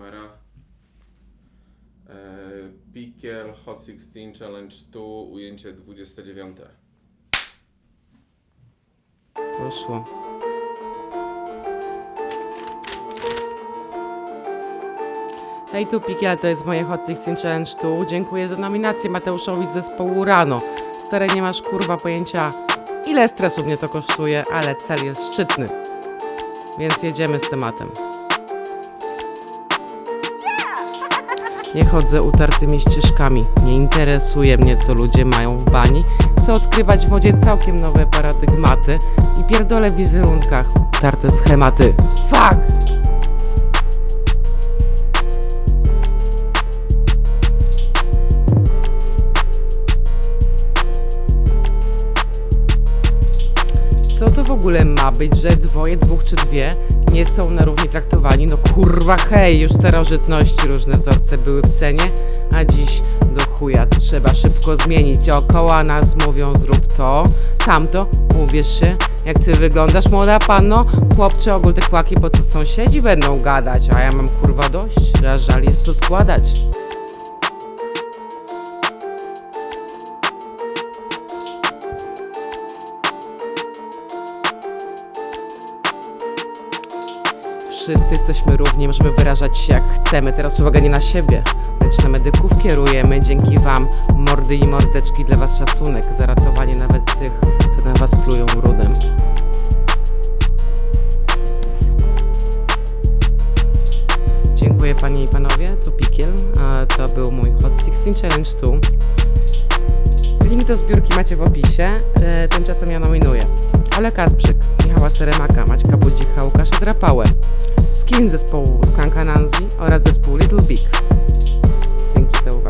kamera. E, Pikiel Hot 16 Challenge 2, ujęcie 29. Poszło. Hej tu Pikiel, to jest moje Hot 16 Challenge 2. Dziękuję za nominację Mateuszowi z zespołu Rano. Stary, nie masz kurwa pojęcia ile stresu mnie to kosztuje, ale cel jest szczytny. Więc jedziemy z tematem. Nie chodzę utartymi ścieżkami. Nie interesuje mnie, co ludzie mają w bani. Chcę odkrywać w wodzie całkiem nowe paradygmaty i pierdolę w wizerunkach tarte schematy. Fuck! W ogóle ma być, że dwoje, dwóch czy dwie nie są na równi traktowani? No kurwa hej, już starożytności różne wzorce były w cenie, a dziś do chuja trzeba szybko zmienić. Dookoła nas mówią zrób to, tamto, ubierz się, jak ty wyglądasz młoda panno, chłopcze ogól te kłaki, po co sąsiedzi będą gadać, a ja mam kurwa dość, aż żal jest to składać. Wszyscy jesteśmy równi, możemy wyrażać się jak chcemy. Teraz uwaga nie na siebie, lecz na medyków kierujemy. Dzięki wam, mordy i mordeczki, dla was szacunek. Za ratowanie nawet tych, co na was plują brudem. Dziękuję panie i panowie, to Pikiel, a to był mój Hot 16 Challenge 2. Link do zbiórki macie w opisie, e, tymczasem ja nominuję Ole Kasprzyk, Michała Seremaka, Maćka Budzicha, Łukasza Drapałę, skin zespołu Skanka oraz zespół Little Big. Dzięki za uwagę.